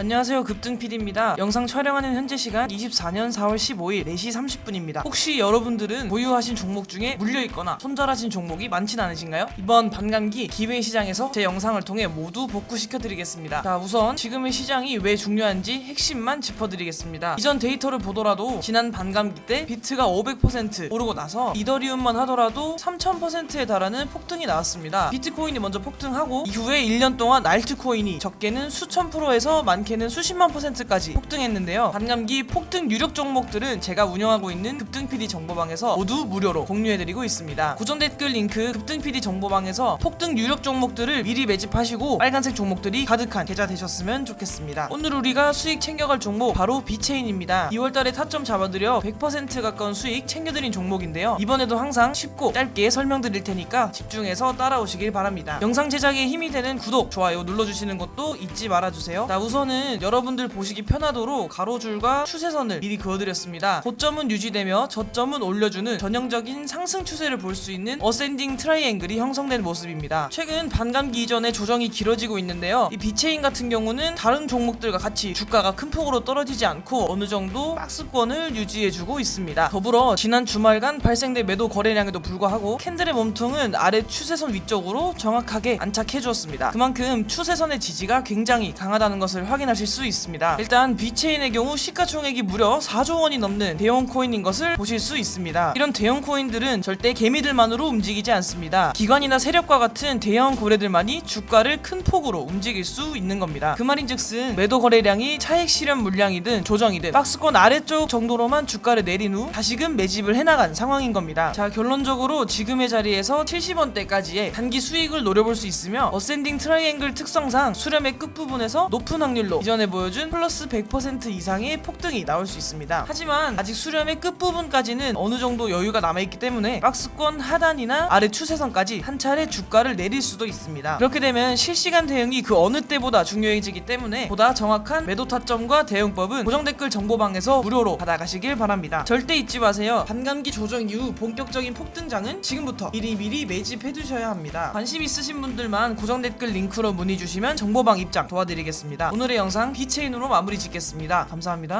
안녕하세요 급등PD입니다. 영상 촬영하는 현재 시간 24년 4월 15일 4시 30분입니다. 혹시 여러분들은 보유하신 종목 중에 물려있거나 손절하신 종목이 많진 않으신가요? 이번 반감기 기회시장에서 제 영상을 통해 모두 복구시켜드리겠습니다. 자 우선 지금의 시장이 왜 중요한지 핵심만 짚어드리겠습니다. 이전 데이터를 보더라도 지난 반감기 때 비트가 500% 오르고 나서 이더리움만 하더라도 3000%에 달하는 폭등이 나왔습니다. 비트코인이 먼저 폭등하고 이후에 1년 동안 알트코인이 적게는 수천 프로에서 많게 는 수십만 퍼센트까지 폭등했는데요. 반감기 폭등 유력 종목들은 제가 운영하고 있는 급등 PD 정보방에서 모두 무료로 공유해드리고 있습니다. 고정 댓글 링크 급등 PD 정보방에서 폭등 유력 종목들을 미리 매집하시고 빨간색 종목들이 가득한 계좌 되셨으면 좋겠습니다. 오늘 우리가 수익 챙겨갈 종목 바로 비체인입니다. 2월달에 타점 잡아드려 100% 가까운 수익 챙겨드린 종목인데요. 이번에도 항상 쉽고 짧게 설명드릴 테니까 집중해서 따라오시길 바랍니다. 영상 제작에 힘이 되는 구독, 좋아요 눌러주시는 것도 잊지 말아주세요. 자 우선은 여러분들 보시기 편하도록 가로줄과 추세선을 미리 그어드렸습니다. 고점은 유지되며 저점은 올려주는 전형적인 상승 추세를 볼 수 있는 어센딩 트라이앵글이 형성된 모습입니다. 최근 반감기 이전에 조정이 길어지고 있는데요. 이 비체인 같은 경우는 다른 종목들과 같이 주가가 큰 폭으로 떨어지지 않고 어느 정도 박스권을 유지해주고 있습니다. 더불어 지난 주말간 발생된 매도 거래량에도 불구하고 캔들의 몸통은 아래 추세선 위쪽으로 정확하게 안착해 주었습니다. 그만큼 추세선의 지지가 굉장히 강하다는 것을 확인 하실 수 있습니다. 일단 비체인의 경우 시가총액이 무려 4조 원이 넘는 대형 코인인 것을 보실 수 있습니다. 이런 대형 코인들은 절대 개미들만으로 움직이지 않습니다. 기관이나 세력과 같은 대형 고래들만이 주가를 큰 폭으로 움직일 수 있는 겁니다. 그 말인즉슨 매도 거래량이 차익 실현 물량이든 조정이든 박스권 아래쪽 정도로만 주가를 내린 후 다시금 매집을 해나간 상황인 겁니다. 자 결론적으로 지금의 자리에서 70원대까지의 단기 수익을 노려볼 수 있으며 어센딩 트라이앵글 특성상 수렴의 끝부분에서 높은 확률로 이전에 보여준 플러스 100% 이상의 폭등이 나올 수 있습니다. 하지만 아직 수렴의 끝부분까지는 어느 정도 여유가 남아있기 때문에 박스권 하단이나 아래 추세선까지 한 차례 주가를 내릴 수도 있습니다. 그렇게 되면 실시간 대응이 그 어느 때보다 중요해지기 때문에 보다 정확한 매도 타점과 대응법은 고정 댓글 정보방에서 무료로 받아가시길 바랍니다. 절대 잊지 마세요. 반감기 조정 이후 본격적인 폭등장은 지금부터 미리미리 매집해 두셔야 합니다. 관심 있으신 분들만 고정 댓글 링크로 문의 주시면 정보방 입장 도와드리겠습니다. 오늘의 영상 비체인으로 마무리 짓겠습니다. 감사합니다.